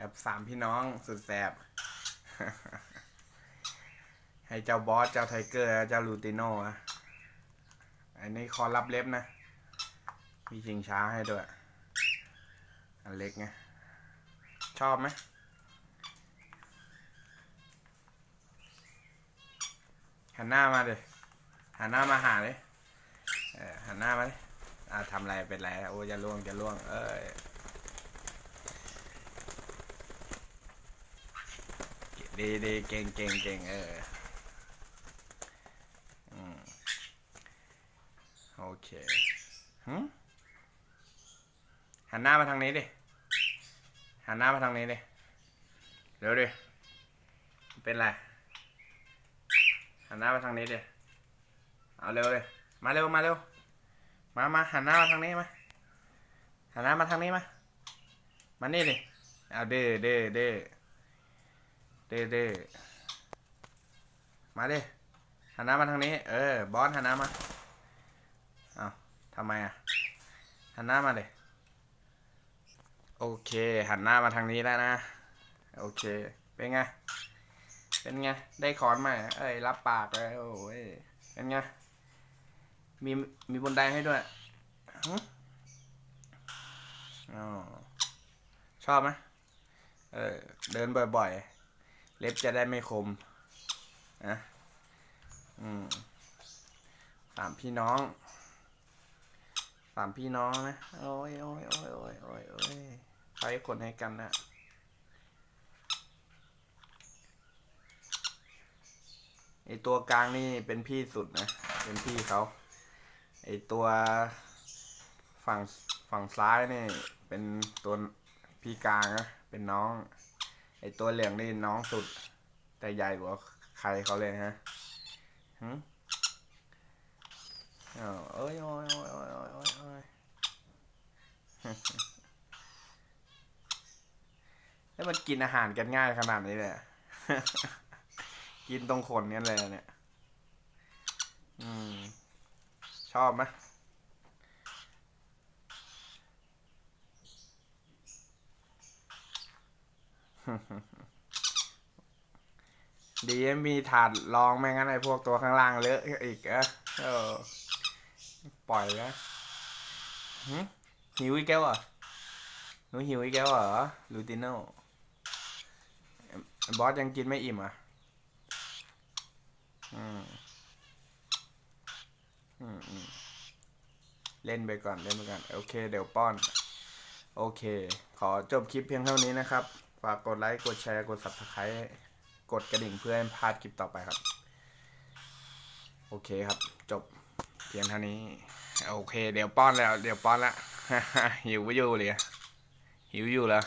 ครับสามพี่น้องสุดแสบ ให้เจ้าบอส เจ้าไทเกอร์ เจ้าลูติโน่อะอันนี้คอรับเล็บนะ มีชิงช้าให้ด้วย อันเล็กไง ชอบไหมหันหน้ามาเลยหันหน้ามาหาเลยเออหันหน้ามาเลยอ่าทำอะไรเป็นไรโอ้ยจะล่วงจะล่วง เอ้ย ดีดีเก่งเก่งเก่งเอออืมโอเคหึหันหน้ามาทางนี้ดิ หันหน้ามาทางนี้ดิเร็วดิ เป็นไร หันหน้ามาทางนี้ดิ เอาเร็วเลย มาเร็วมาเร็ว มามาหันหน้ามาทางนี้มา หันหน้ามาทางนี้มา มานี่ดิ เอาเด้อเด้อเด้อ เด้เด้มาดิหันหน้ามาทางนี้ เออ บอสหันหน้ามาเอาทำไมอะหันหน้ามาเลยโอเค หันหน้ามาทางนี้แล้วนะ โอเค เป็นไง เป็นไง ได้ขอนใหม่เอ้ย รับปากเลยโอ้ย เป็นไง มี มีบนไดให้ด้วยอ๋อชอบไหมเออ เดินบ่อยๆ เล็บจะได้ไม่คมนะอืมสามพี่น้องสามพี่น้องนะ โอ้ยโอ้ยโอ้ยโอ้ยโอ้ยโอ้ยใครคนให้กันนะไอตัวกลางนี่เป็นพี่สุดนะ เป็นพี่เขา ไอตัวฝั่งฝั่งซ้ายนี่ เป็นตัวพี่กลางนะ เป็นน้อง ไอตัวเหลืองนี่น้องสุด แต่ใหญ่กว่าใครเขาเลยฮะหืมอ้าวเอ้ยโอ้ยโอ้ยโอ้ยโอ้ยโอ้ยโอ้ยแล้วมันกินอาหารกันง่ายขนาดนี้เลยกินตรงขนกันเลยเนี่ย อืม ชอบไหม ดีมีถาดรองไม่งั้นไอ้พวกตัวข้างล่างเลอะอีกอะเออ ปล่อยนะหึหิวอีกแก้วเหรอะหนูหิวอีกแก้วเหรอลูติโน่บอสยังกินไม่อิ่มอะอืมอืมอืมเล่นไปก่อนเล่นไปก่อน โอเค เดี๋ยวป้อน โอเค ขอจบคลิปเพียงเท่านี้นะครับากกดไลค์ กดแชร์ กด subscribe กดกระดิ่งเพื่อให้พลาดคลิปต่อไปครับ โอเคครับ จบเพียงเท่านี้ โอเค เดี๋ยวป้อนแล้ว เดี๋ยวป้อนละ หิวอยู่เลยหิวอยู่แล้ว